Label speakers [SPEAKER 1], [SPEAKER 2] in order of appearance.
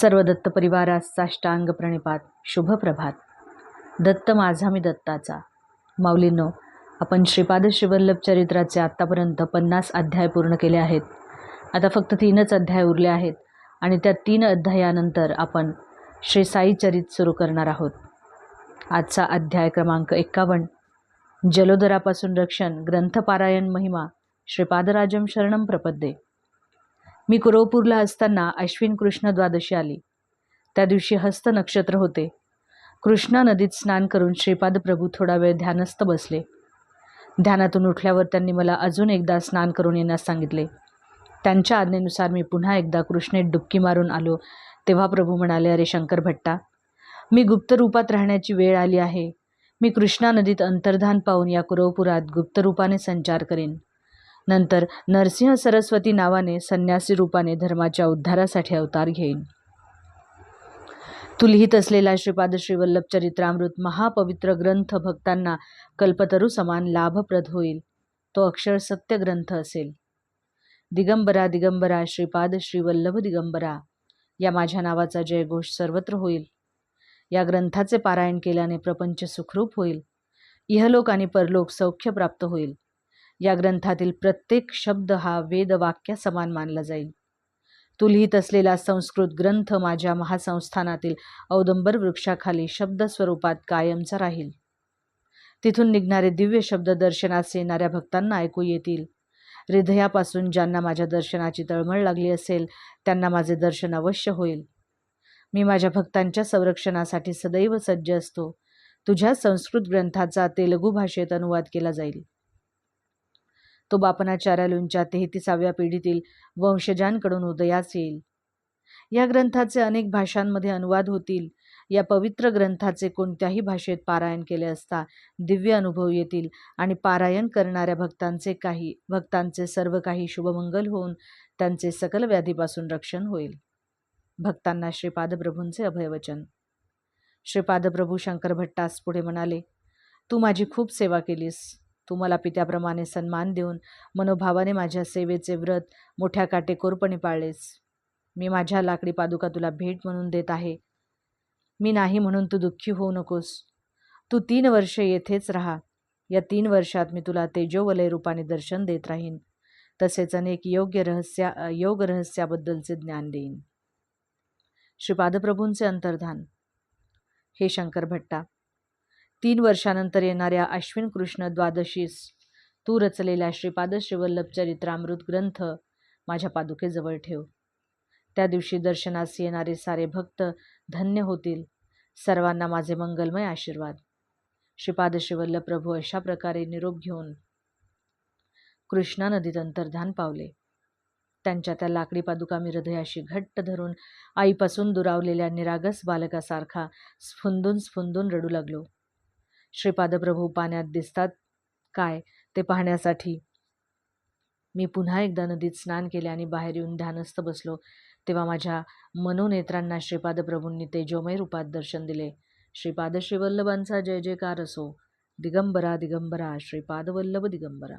[SPEAKER 1] सर्व दत्त परिवारास साष्टांग प्रणिपात शुभ प्रभात दत्त माझा मी दत्ताचा. माऊलींनो आपण श्रीपाद श्रीवल्लभ चरित्राचे आत्तापर्यंत पन्नास अध्याय पूर्ण केले आहेत. आता फक्त तीनच अध्याय उरले आहेत आणि त्या तीन अध्यायानंतर आपण श्री साई चरित सुरू करणार आहोत. आजचा अध्याय क्रमांक एक्कावन्न. जलोदरापासून रक्षण ग्रंथपारायण महिमा श्रीपादराजम शरणम प्रपद्ये. मी कुरवपूरला असताना अश्विन कृष्ण द्वादशी आली. त्या दिवशी हस्त नक्षत्र होते. कृष्णा नदीत स्नान करून श्रीपाद प्रभू थोडा वेळ ध्यानस्थ बसले. ध्यानातून उठल्यावर त्यांनी मला अजून एकदा स्नान करून येण्यास सांगितले. त्यांच्या आज्ञेनुसार मी पुन्हा एकदा कृष्णेत डुबकी मारून आलो तेव्हा प्रभू म्हणाले अरे शंकर भट्टा मी गुप्त रूपात राहण्याची वेळ आली आहे. मी कृष्णा नदीत अंतर्धान पाहून या कुरवपुरात गुप्तरूपाने संचार करेन. नंतर नरसिंह सरस्वती नावाने संन्यासी रूपाने धर्माच्या उद्धारासाठी अवतार घेईन. तू लिहित असलेला श्रीपाद श्रीवल्लभ चरित्रामृत महापवित्र ग्रंथ भक्तांना कल्पतरू समान लाभप्रद होईल. तो अक्षर सत्य ग्रंथ असेल. दिगंबरा दिगंबरा श्रीपाद श्रीवल्लभ दिगंबरा. या माझ्या नावाचा जयघोष सर्वत्र होईल. या ग्रंथाचे पारायण केल्याने प्रपंच सुखरूप होईल. इहलोक आणि परलोक सौख्य प्राप्त होईल. या ग्रंथातील प्रत्येक शब्द हा वेदवाक्या समान मानला जाईल. तू लिहित असलेला संस्कृत ग्रंथ माझ्या महासंस्थानातील औदंबर वृक्षाखाली शब्द स्वरूपात कायमचा राहील. तिथून निघणारे दिव्य शब्द दर्शनास येणाऱ्या भक्तांना ऐकू येतील. हृदयापासून ज्यांना माझ्या दर्शनाची तळमळ लागली असेल त्यांना माझे दर्शन अवश्य होईल. मी माझ्या भक्तांच्या संरक्षणासाठी सदैव सज्ज असतो. तुझ्या संस्कृत ग्रंथाचा तेलुगू भाषेत अनुवाद केला जाईल. तो बापनाचार्यालूंच्या तेहतीसाव्या पिढीतील वंशजांकडून उदयास येईल. या ग्रंथाचे अनेक भाषांमध्ये अनुवाद होतील. या पवित्र ग्रंथाचे कोणत्याही भाषेत पारायण केले असता दिव्य अनुभव येतील आणि पारायण करणाऱ्या भक्तांचे काही भक्तांचे सर्व काही शुभमंगल होऊन त्यांचे सकल व्याधीपासून रक्षण होईल. भक्तांना श्रीपादप्रभूंचे अभयवचन श्रीपादप्रभू शंकर भट्टास पुढे म्हणाले तू माझी खूप सेवा केलीस. तू मला पित्याप्रमाणे सन्मान देऊन मनोभावाने माझ्या सेवेचे व्रत मोठ्या काटेकोरपणे पाळलेस. मी माझ्या लाकडी पादुका तुला भेट म्हणून देत आहे. मी नाही म्हणून तू दुःखी होऊ नकोस. तू तीन वर्षे येथेच राहा. या तीन वर्षात मी तुला तेजोवलय रूपाने दर्शन देत राहीन. तसेच अनेक योग्य रहस्या योग रहस्याबद्दलचे ज्ञान देईन. श्रीपादप्रभूंचे अंतर्धान. हे शंकर भट्टा. तीन वर्षानंतर येणाऱ्या अश्विन कृष्ण द्वादशीस तू रचलेल्या श्रीपाद श्रीवल्लभ चरित्रामृत ग्रंथ माझ्या पादुकेजवळ ठेव. त्या दिवशी दर्शनास येणारे सारे भक्त धन्य होतील. सर्वांना माझे मंगलमय आशीर्वाद. श्रीपाद श्रीवल्लभ प्रभू अशा प्रकारे निरोप घेऊन कृष्णा नदीत अंतर्धान पावले. त्यांच्या त्या लाकडी पादुका मी हृदयाशी घट्ट धरून आईपासून दुरावलेल्या निरागस बालकासारखा स्फुंदून स्फुंदून रडू लागलो. श्रीपादप्रभू पाण्यात दिसतात. काय? ते पाहण्यासाठी. मी पुन्हा एकदा नदीत स्नान केले आणि बाहेर येऊन ध्यानस्थ बसलो. तेव्हा माझ्या मनोनेत्रांना श्रीपादप्रभूंनी तेजोमय रूपात दर्शन दिले. श्रीपाद श्रीवल्लभांचा जय जयकार असो. दिगंबरा दिगंबरा. श्रीपादवल्लभ दिगंबरा.